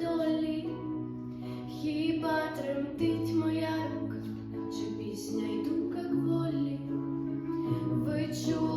долі, хіба тремтить моя рука, чи пісня й думка волі? Ви чули?